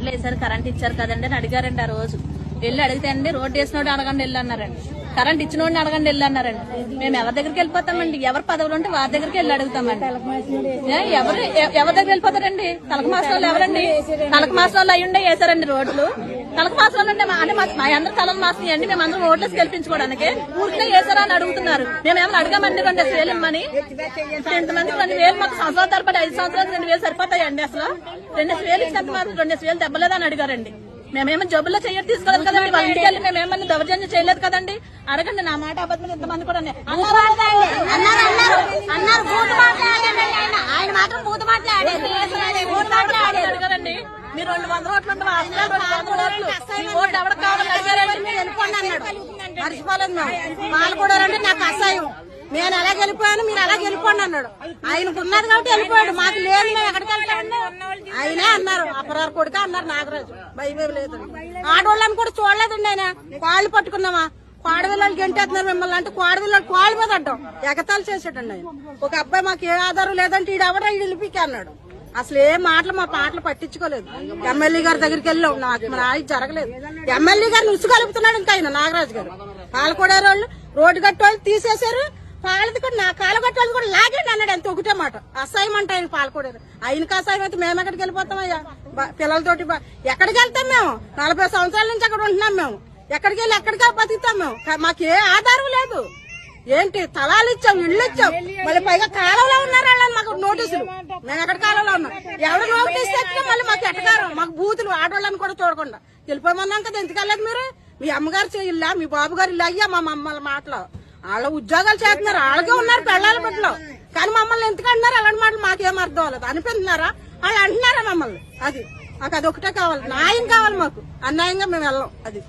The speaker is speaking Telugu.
రోడ్లు వేసారు కరెంట్ ఇచ్చారు కదండి అని అడిగారండి ఆ రోజు. వెళ్ళి అడిగితే అండి రోడ్డు వేసినోడు అడగండి వెళ్ళి అన్నారండి కరెంట్ ఇచ్చినోడిని అడగండి వెళ్ళి అన్నారండి మేము ఎవరి దగ్గరికి వెళ్ళిపోతామండి? ఎవరు పదవులు ఉంటే వారి దగ్గరికి వెళ్ళి అడుగుతామండి. ఎవరు ఎవరి దగ్గర వెళ్ళిపోతారండి? తలక మాసం ఎవరండి? తలక మాసం అయి ఉండే వేసారండి రోడ్లు. తలక మాసం అంటే మా- అంటే మా మా అందరూ తలక మాసం అండి మేము అందరం ఓట్లేసి గెలిపించుకోవడానికి. ఊరికే వేసారా అని అడుగుతున్నారు. మేము ఏమైనా అడగామండి రెండు వేలు ఇమ్మని ఇంతమందికి రెండు వేలు మాకు సంవత్సరాల తరబడి ఐదు సంవత్సరాలు రెండు వేలు సరిపోతాయండి అసలు? రెండు వేలు ఇచ్చినంత మాత్రం రెండు వేలు దెబ్బలేదని అడిగారండి. మేమేమో జబ్బుల్లో చెయ్యరు తీసుకోలేదు కదండి వాళ్ళ ఇంటికి వెళ్ళి మేమేమన్నా దౌర్జన్యం చేయలేదు కదండి? అడగండి నా మాట అబద్ధం ఇంతమంది కూడా అన్నారు అన్నారు బూతు మాట్లాడాడు ఆయన ఆయన మాత్రం బూతు మాట్లాడాడు బూతు మాట్లాడాడు అడగారండి మీరు రెండు ఓట్లు ఉంటే రెండు వందల ఓట్లు ఈ ఓట్లు మీరు వెళ్ళిపోండి అన్నాడు. మర్చిపోలేదు మేము పాలకూడ అంటే నాకు అసహ్యం. నేను ఎలా వెళ్ళిపోయాను మీరు ఎలా వెళ్ళిపోండి అన్నాడు. ఆయనకు ఉన్నది కాబట్టి వెళ్ళిపోయాడు. మాకు లేదు మేము ఎక్కడికి వెళ్తామండి? ఆయనే అన్నారు. అపరారు కొడుక అన్నారు నాగరాజు. భయమేమి లేదు. ఆడవాళ్ళని కూడా చూడలేదండి ఆయన. కాళ్ళు పట్టుకున్నామా? కోడవిల్లలు గెంటేస్తున్నారు మిమ్మల్ని అంటే కోడవిల్లలు కోళ్ళ మీద అడ్డం ఎగతాలు చేసాడండి ఆయన. ఒక అబ్బాయి మాకు ఏ ఆధారం లేదంటే ఈడు ఈడు వెళ్ళిపికి అన్నాడు. అసలు ఏ మాటలు మా పాటలు పట్టించుకోలేదు. ఎమ్మెల్యే గారి దగ్గరికి వెళ్ళాం. నాకు మన ఆయన జరగలేదు. ఎమ్మెల్యే గారిని ఉసుగలుపుతున్నాడు ఇంకా ఆయన నాగరాజు గారు. పాలకొడారు వాళ్ళు రోడ్డు కట్టేవాళ్ళు తీసేశారు. పాలది కూడా నా కాలు కట్టాలని కూడా లాగండి అన్నాడు. అంత ఒకటే మాట. అసహ్యం అంట ఆయన పాలకొడారు. ఆయనకి అసహ్యం అయితే మేము ఎక్కడికి వెళ్ళిపోతామయ్యా? పిల్లలతోటి ఎక్కడికి వెళ్తాం మేము? నలభై సంవత్సరాల నుంచి అక్కడ ఉంటున్నాం మేము. ఎక్కడికి వెళ్ళి ఎక్కడికి బతుకుతాం మేము? మాకు ఏ ఆధారం లేదు. ఏంటి? తలాలు ఇచ్చాం ఇళ్ళు ఇచ్చాం. మళ్ళీ పైగా కాలంలో ఉన్నారు వాళ్ళని మాకు నోటి మేము ఎక్కడ కాలంలో ఉన్నాం? ఎవడు నోటీస్ తెచ్చినా మళ్ళీ మాకు ఎట్టకారం మాకు బూతులు ఆడవాళ్ళని కూడా చూడకుండా. వెళ్ళిపోమన్నాం కదా ఎందుకు వెళ్ళలేదు మీరు? మీ అమ్మగారు చే- ఇల్లా మీ బాబు గారు ఇల్లు అయ్యా మా మమ్మల్ని మాటలు. వాళ్ళ ఉద్యోగాలు చేస్తున్నారు వాళ్ళకే ఉన్నారు పెళ్ళాల బిడ్డలు కానీ మమ్మల్ని ఎందుకు అంటున్నారు? అలాంటి మాటలు మాకేం అర్థం అవ్వలేదు. అనిపిస్తున్నారా? వాళ్ళు అంటున్నారా మమ్మల్ని? అది. మాకు అది ఒకటే కావాలి. న్యాయం కావాలి మాకు. అన్యాయంగా మేము వెళ్ళాం. అది.